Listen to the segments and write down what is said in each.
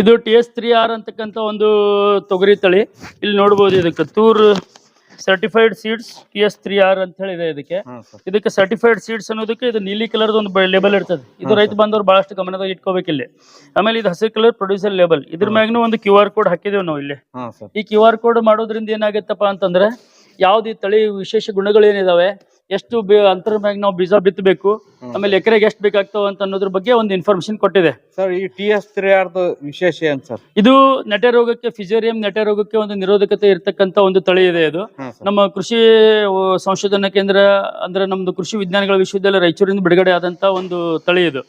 ಇದು T S three R ಅಂತಕ್ಕಂಥ ಒಂದು ತೊಗರಿ ತಳಿ. ಇಲ್ಲಿ ನೋಡ್ಬೋದು ಇದಕ್ಕೆ ತೂರ್ certified seeds T S three R ಅಂತ ಹೇಳಿದೆ ಇದಕ್ಕೆ. ಇದಕ್ಕೆ ಸರ್ಟಿಫೈಡ್ ಸೀಡ್ಸ್ ಅನ್ನೋದಕ್ಕೆ ಇದು ನೀಲಿ ಕಲರ್ ಒಂದು ಲೇಬಲ್ ಇರ್ತದೆ. ಇದು ರೈತ ಬಂದವರು ಬಹಳಷ್ಟು ಗಮನದಾಗ ಇಟ್ಕೋಬೇಕು ಇಲ್ಲಿ. ಆಮೇಲೆ ಇದು ಹಸಿರು ಕಲರ್ ಪ್ರೊಡ್ಯೂಸರ್ ಲೇಬಲ್ ಇದ್ರ ಮ್ಯಾಗ್ನು ಒಂದು ಕ್ಯೂ ಆರ್ ಕೋಡ್ ಹಾಕಿದೇವೆ ನಾವು ಇಲ್ಲಿ. ಈ ಕ್ಯೂ ಆರ್ ಕೋಡ್ ಮಾಡೋದ್ರಿಂದ ಏನಾಗತ್ತಪ್ಪ ಅಂತಂದ್ರೆ ಯಾವ್ದು ಈ ತಳಿ ವಿಶೇಷ ಗುಣಗಳು ಏನಿದಾವೆ ಎಷ್ಟು ಅಂತರ ಮ್ಯಾಗ ನಾವು ಬೀಜ ಬಿತ್ತಬೇಕು ಆಮೇಲೆ ಎಕರೆಗೆ ಎಷ್ಟು ಬೇಕಾಗ್ತಾವ ಅಂತ ಅನ್ನೋದ್ರ ಬಗ್ಗೆ ಒಂದು ಇನ್ಫಾರ್ಮೇಶನ್ ಕೊಟ್ಟಿದೆ. ಸರ್ ಈ ಟಿ ಎಸ್ ತ್ರೀ ವಿಶೇಷ ಏನ್ ಸರ್ ಇದು ನೆಟೆ ರೋಗಕ್ಕೆ ಫಿಜೇರಿಯಂ ನೆಟೆ ರೋಗಕ್ಕೆ ಒಂದು ನಿರೋಧಕತೆ ಇರತಕ್ಕಂತ ಒಂದು ತಳಿ ಇದೆ ಇದು. ನಮ್ಮ ಕೃಷಿ ಸಂಶೋಧನಾ ಕೇಂದ್ರ ಅಂದ್ರೆ ನಮ್ದು ಕೃಷಿ ವಿಜ್ಞಾನಗಳ ವಿಶ್ವವಿದ್ಯಾಲಯ ರಾಯಚೂರಿಂದ ಬಿಡುಗಡೆ ಆದಂತ ಒಂದು ತಳಿ ಇದು.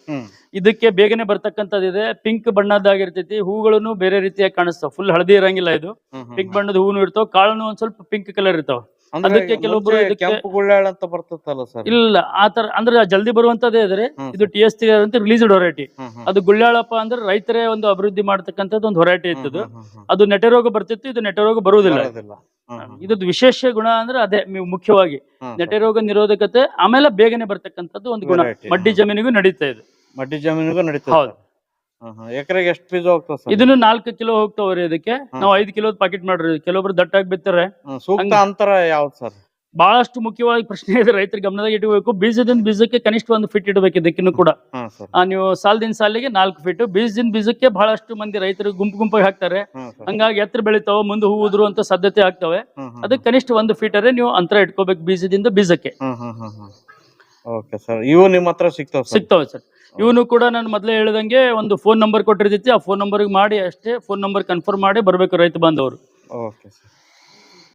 ಇದಕ್ಕೆ ಬೇಗನೆ ಬರ್ತಕ್ಕಂಥದ್ದಿದೆ ಪಿಂಕ್ ಬಣ್ಣದಾಗಿರ್ತೈತಿ ಹೂಗಳನ್ನು ಬೇರೆ ರೀತಿಯಾಗಿ ಕಾಣಿಸ್ತಾವ. ಫುಲ್ ಹಳದಿ ಇರಂಗಿಲ್ಲ ಇದು. ಪಿಂಕ್ ಬಣ್ಣದ ಹೂನು ಇರ್ತಾವ ಕಾಳನು ಒಂದ್ ಸ್ವಲ್ಪ ಪಿಂಕ್ ಕಲರ್ ಇರ್ತಾವ. ಅದಕ್ಕೆ ಕೆಲವೊಬ್ರು ಕೆಂಪು ಗುಳ್ಳಾಳ ಅಂತ ಬರ್ತದಲ್ಲ ಸರ್? ಇಲ್ಲ ಆತರ ಅಂದ್ರೆ ಜಲ್ದಿ ಬರುವಂತದೇ ಇದ್ರೆ ಇದು ಟಿ ಎಸ್ ತ್ರೀ ಅಂತ ರಿಲೀಸ್ಡ್ ಹೊರೈಟಿ ಅದು ಗುಳ್ಳ್ಯಾಳಪ್ಪ ಅಂದ್ರೆ ರೈತರೇ ಒಂದು ಅಭಿವೃದ್ಧಿ ಮಾಡ್ತಕ್ಕಂಥದ್ದು ಒಂದು ಹೊರೈಟಿ ಇತ್ತು. ಅದು ನೆಟರೋಗ ಬರ್ತಿತ್ತು ಇದು ನೆಟರೋಗ ಬರುವುದಿಲ್ಲ. ಇದ್ರದ್ದು ವಿಶೇಷ ಗುಣ ಅಂದ್ರೆ ಅದೇ ಮುಖ್ಯವಾಗಿ ನೆಟರೋಗ ರೋಗ ನಿರೋಧಕತೆ ಆಮೇಲೆ ಬೇಗನೆ ಬರ್ತಕ್ಕಂಥದ್ದು ಒಂದು ಗುಣ. ಮಡ್ಡಿ ಜಮೀನಿಗೂ ನಡೀತಾ ಇದೆ. ಮಡ್ಡಿ ಜಮೀನಿಗೂ ನಡೀತಾ ಹೌದು. ಎಕರೆಗೆ ಎಷ್ಟು ಬೀಜ ಹೋಗ್ತದೆ ಸರ್? ಇದನ್ನು ನಾಲ್ಕು ಕಿಲೋ ಹೋಗ್ತಾವ್ರಿ ಇದಕ್ಕೆ. ನಾವು ಐದು ಕಿಲೋ ಪಾಕೆಟ್ ಮಾಡ್ರಿ. ಕೆಲವೊಬ್ರು ದಟ್ಟಾಗಿ ಬಿತ್ತಾರೆ. ಸೂಕ್ತ ಅಂತರ ಯಾವ್ದು ಸರ್? ಬಹಳಷ್ಟು ಮುಖ್ಯವಾಗಿ ಪ್ರಶ್ನೆ ಇದೆ. ರೈತರ ಗಮನದಾಗ ಇಟ್ಕೋಬೇಕು ಬೀಜದಿಂದ ಬೀಜಕ್ಕೆ ಕನಿಷ್ಠ ಒಂದು ಫಿಟ್ ಇಡಬೇಕು ಇದಕ್ಕಿನ್ನು ಕೂಡ. ನೀವು ಸಾಲದಿಂದ ಸಾಲಿಗೆ ನಾಲ್ಕು ಫೀಟ್ ಬೀಜದಿಂದ ಬೀಜಕ್ಕೆ ಬಹಳಷ್ಟು ಮಂದಿ ರೈತರು ಗುಂಪು ಗುಂಪಾಗಿ ಹಾಕ್ತಾರೆ. ಹಂಗಾಗಿ ಎತ್ತರ ಬೆಳಿತಾವ ಮುಂದೆ ಹೂ ಉದುರು ಅಂತ ಸಾಧ್ಯತೆ ಆಗ್ತವೆ. ಅದಕ್ಕೆ ಕನಿಷ್ಠ ಒಂದು ಫೀಟ್ ಅರೆ ನೀವು ಅಂತರ ಇಟ್ಕೋಬೇಕು ಬೀಜದಿಂದ ಬೀಜಕ್ಕೆ. ಓಕೆ ಸರ್ ಇವು ನಿಮ್ಮ ಹತ್ರ ಸಿಗ್ತಾವ ಸರ್ ಸಿಗ್ತವೆ ಸರ್ ಇವನು ಕೂಡ ನಾನು ಮೊದಲೇ ಹೇಳಿದಂಗೆ ಒಂದು ಫೋನ್ ನಂಬರ್ ಕೊಟ್ಟಿರ್ತೈತಿ ಆ ಫೋನ್ ನಂಬರ್ ಮಾಡಿ ಅಷ್ಟೇ ಫೋನ್ ನಂಬರ್ ಕನ್ಫರ್ಮ್ ಮಾಡಿ ಬರಬೇಕು ರೈತ ಬಾಂಧವರು. Okay sir